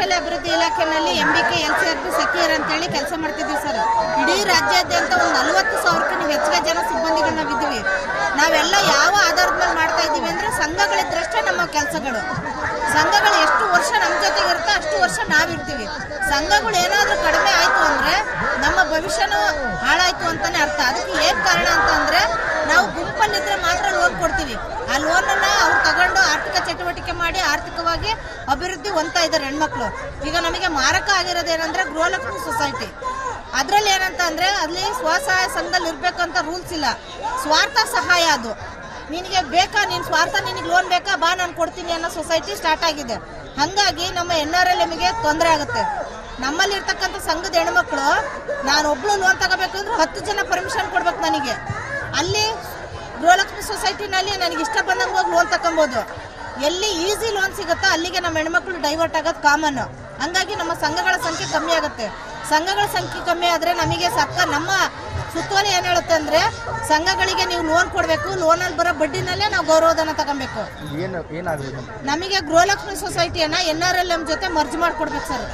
ಕೌಶಲ್ಯ ಅಭಿವೃದ್ಧಿ ಇಲಾಖೆಯಲ್ಲಿ M B K L C R P ಸಖಿಯರ್ ಅಂತೇಳಿ ಕೆಲಸ ಮಾಡ್ತಿದ್ದೀವಿ ಸರ್. ಇಡೀ ರಾಜ್ಯಾದ್ಯಂತ ಒಂದು ನಲವತ್ತು ಸಾವಿರಕ್ಕಿಂತ ಹೆಚ್ಚಿಗೆ ಜನ ಸಿಬ್ಬಂದಿಗಳು ನಾವಿದ್ದೀವಿ ನಾವೆಲ್ಲ ಯಾವ ಆಧಾರದ ಮೇಲೆ ಮಾಡ್ತಾ ಇದ್ದೀವಿ ಅಂದರೆ ಸಂಘಗಳಿದ್ರಷ್ಟೇ ನಮ್ಮ ಕೆಲಸಗಳು. ಸಂಘಗಳು ಎಷ್ಟು ವರ್ಷ ನಮ್ಮ ಜೊತೆಗೆ ಇರುತ್ತೋ ಅಷ್ಟು ವರ್ಷ ನಾವಿರ್ತೀವಿ. ಸಂಘಗಳು ಏನಾದರೂ ಕಡಿಮೆ ಆಯಿತು ಅಂದರೆ ನಮ್ಮ ಭವಿಷ್ಯನೂ ಹಾಳಾಯಿತು ಅಂತಾನೆ ಅರ್ಥ. ಅದಕ್ಕೆ ಏನು ಕಾರಣ ಅಂತಂದರೆ ನಾವು ಲೋನ್ ಕೊಡ್ತೀವಿ. ಆ ಲೋನನ್ನು ಅವ್ರು ತಗೊಂಡು ಆರ್ಥಿಕ ಚಟುವಟಿಕೆ ಮಾಡಿ ಆರ್ಥಿಕವಾಗಿ ಅಭಿವೃದ್ಧಿ ಹೊಂದ್ತಾ ಇದ್ದಾರೆ ಹೆಣ್ಮಕ್ಳು. ಈಗ ನಮಗೆ ಮಾರಕ ಆಗಿರೋದೇನಂದ್ರೆ ಗೃಹಲಕ್ಷ್ಮಿ ಸೊಸೈಟಿ ಅದರಲ್ಲಿ ಏನಂತ ಅಂದ್ರೆ ಅಲ್ಲಿ ಸ್ವಸಹಾಯ ಸಂಘದಲ್ಲಿ ಇರಬೇಕು ಅಂತ ರೂಲ್ಸ್ ಇಲ್ಲ. ಸ್ವಾರ್ಥ ಸಹಾಯ ಅದು. ನಿನಗೆ ಬೇಕಾ, ನೀನು ಸ್ವಾರ್ಥ, ನಿನಗೆ ಲೋನ್ ಬೇಕಾ, ಬಾ, ನಾನು ಕೊಡ್ತೀನಿ ಅನ್ನೋ ಸೊಸೈಟಿ ಸ್ಟಾರ್ಟ್ ಆಗಿದೆ. ಹಾಗಾಗಿ ನಮ್ಮ ಎನ್ ಆರ್ ಎಲ್ ಎಮ್ಗೆ ತೊಂದರೆ ಆಗುತ್ತೆ. ನಮ್ಮಲ್ಲಿ ಇರ್ತಕ್ಕಂಥ ಸಂಘದ ಹೆಣ್ಮಕ್ಳು ನಾನು ಒಬ್ಳು ಲೋನ್ ತಗೋಬೇಕಂದ್ರೆ ಹತ್ತು ಜನ ಪರ್ಮಿಷನ್ ಕೊಡ್ಬೇಕು ನನಗೆ. ಅಲ್ಲಿ ಗೃಹಲಕ್ಷ್ಮಿ ಸೊಸೈಟಿನಲ್ಲಿ ನನಗೆ ಇಷ್ಟ ಬಂದಂಗೆ ಹೋಗಿ ಲೋನ್ ತಗೊಬೋದು ಎಲ್ಲಿ ಈಸಿ ಲೋನ್ ಸಿಗುತ್ತೋ ಅಲ್ಲಿಗೆ ನಮ್ಮ ಹೆಣ್ಮಕ್ಳು ಡೈವರ್ಟ್ ಆಗೋದು ಕಾಮನ್ ಹಂಗಾಗಿ ನಮ್ಮ ಸಂಘಗಳ ಸಂಖ್ಯೆ ಕಮ್ಮಿ ಆಗುತ್ತೆ. ಸಂಘಗಳ ಸಂಖ್ಯೆ ಕಮ್ಮಿ ಆದರೆ ನಮಗೆ ಸರ್ಕಾರ ನಮ್ಮ ಸುತ್ತೋಲೆ ಏನು ಹೇಳುತ್ತೆ ಅಂದರೆ ಸಂಘಗಳಿಗೆ ನೀವು ಲೋನ್ ಕೊಡಬೇಕು ಲೋನಲ್ಲಿ ಬರೋ ಬಡ್ಡಿನಲ್ಲೇ ನಾವು ಗೌರವಧನ ತಗೊಬೇಕು. ನಮಗೆ ಗೃಹಲಕ್ಷ್ಮಿ ಸೊಸೈಟಿಯನ್ನು ಎನ್ ಆರ್ ಎಲ್ ಎಂ ಜೊತೆ ಮರ್ಜ್ ಮಾಡಿಕೊಡ್ಬೇಕು ಸರ್.